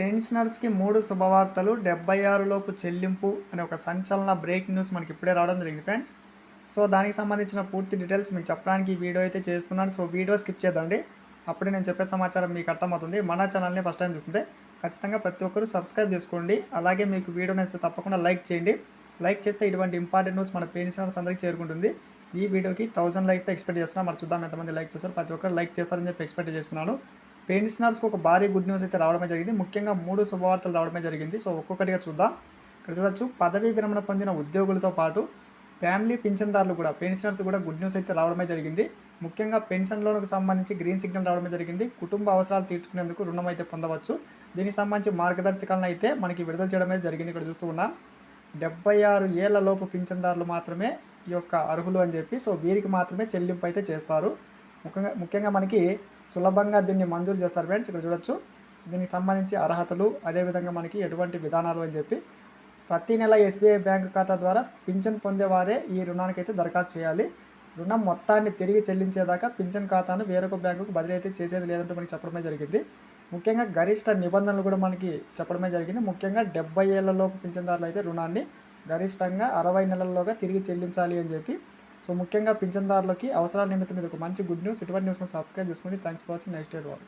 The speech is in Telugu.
పెన్షనర్స్కి మూడు శుభవార్తలు డెబ్బై ఆరులోపు చెల్లింపు అనే ఒక సంచలన బ్రేక్ న్యూస్ మనకి ఇప్పుడే రావడం జరిగింది ఫ్రెండ్స్. సో దానికి సంబంధించిన పూర్తి డీటెయిల్స్ మీకు చెప్పడానికి వీడియో అయితే చేస్తున్నాను. సో వీడియో స్కిప్ చేద్దండి అప్పుడే నేను చెప్పే సమాచారం మీకు అర్థమవుతుంది. మన ఛానల్ని ఫస్ట్ టైం చూస్తుంటే ఖచ్చితంగా ప్రతి ఒక్కరూ సబ్స్క్రైబ్ చేసుకోండి. అలాగే మీకు వీడియో నచ్చితే తప్పకుండా లైక్ చేయండి. లైక్ చేస్తే ఇటువంటి ఇంపార్టెంట్ న్యూస్ మన పెన్షనర్స్ అందరికీ చేరుకుంటుంది. ఈ వీడియోకి థౌసండ్ లైక్స్ ఎక్స్పెక్ట్ చేస్తున్నాను మరి చూద్దాం ఎంతమంది లైక్ చేస్తారు. ప్రతి ఒక్కరు లైక్ చేస్తారని చెప్పి ఎక్స్పెక్ట్ చేస్తున్నాను. పెన్షనర్స్కి ఒక భారీ గుడ్ న్యూస్ అయితే రావడమే జరిగింది. ముఖ్యంగా మూడు శుభవార్తలు రావడమే జరిగింది. సో ఒక్కొక్కటిగా చూద్దాం. ఇక్కడ చూడొచ్చు. పదవీ విరమణ పొందిన ఉద్యోగులతో పాటు ఫ్యామిలీ పింఛన్దారులు కూడా పెన్షనర్స్ కూడా గుడ్ న్యూస్ అయితే రావడమే జరిగింది. ముఖ్యంగా పెన్షన్ లోన్కు సంబంధించి గ్రీన్ సిగ్నల్ రావడమే జరిగింది. కుటుంబ అవసరాలు తీర్చుకునేందుకు రుణం అయితే పొందవచ్చు. దీనికి సంబంధించి మార్గదర్శకాలను అయితే మనకి విడుదల చేయడం అయితే జరిగింది ఇక్కడ చూస్తూ ఉన్నాం. డెబ్బై ఆరు ఏళ్ళ లోపు పింఛన్దారులు మాత్రమే ఈ యొక్క అర్హులు అని చెప్పి సో వీరికి మాత్రమే చెల్లింపు అయితే చేస్తారు. ముఖ్యంగా ముఖ్యంగా మనకి సులభంగా దీన్ని మంజూరు చేస్తారు ఫ్రెండ్స్. ఇక్కడ చూడొచ్చు. దీనికి సంబంధించి అర్హతలు అదేవిధంగా మనకి ఎటువంటి విధానాలు అని చెప్పి ప్రతి నెల ఎస్బీఐ బ్యాంకు ఖాతా ద్వారా పింఛన్ పొందేవారే ఈ రుణానికి అయితే దరఖాస్తు చేయాలి. రుణం మొత్తాన్ని తిరిగి చెల్లించేదాకా పింఛన్ ఖాతాను వేరొక బ్యాంకుకు బదిలీ అయితే చేసేది లేదంటూ మనకి చెప్పడమే జరిగింది. ముఖ్యంగా గరిష్ట నిబంధనలు కూడా మనకి చెప్పడమే జరిగింది. ముఖ్యంగా డెబ్బై ఏళ్ళలోపు పింఛన్దారులు అయితే రుణాన్ని గరిష్టంగా అరవై నెలల్లోగా తిరిగి చెల్లించాలి అని చెప్పి సో ముఖ్యంగా పింఛన్దారులకి అవసరాల నిమిత్తం ఇది ఒక మంచి గుడ్ న్యూస్. ఇటువంటి న్యూస్ సబ్స్క్రైబ్ చేసుకోండి thanks for watching. Next day వాళ్ళు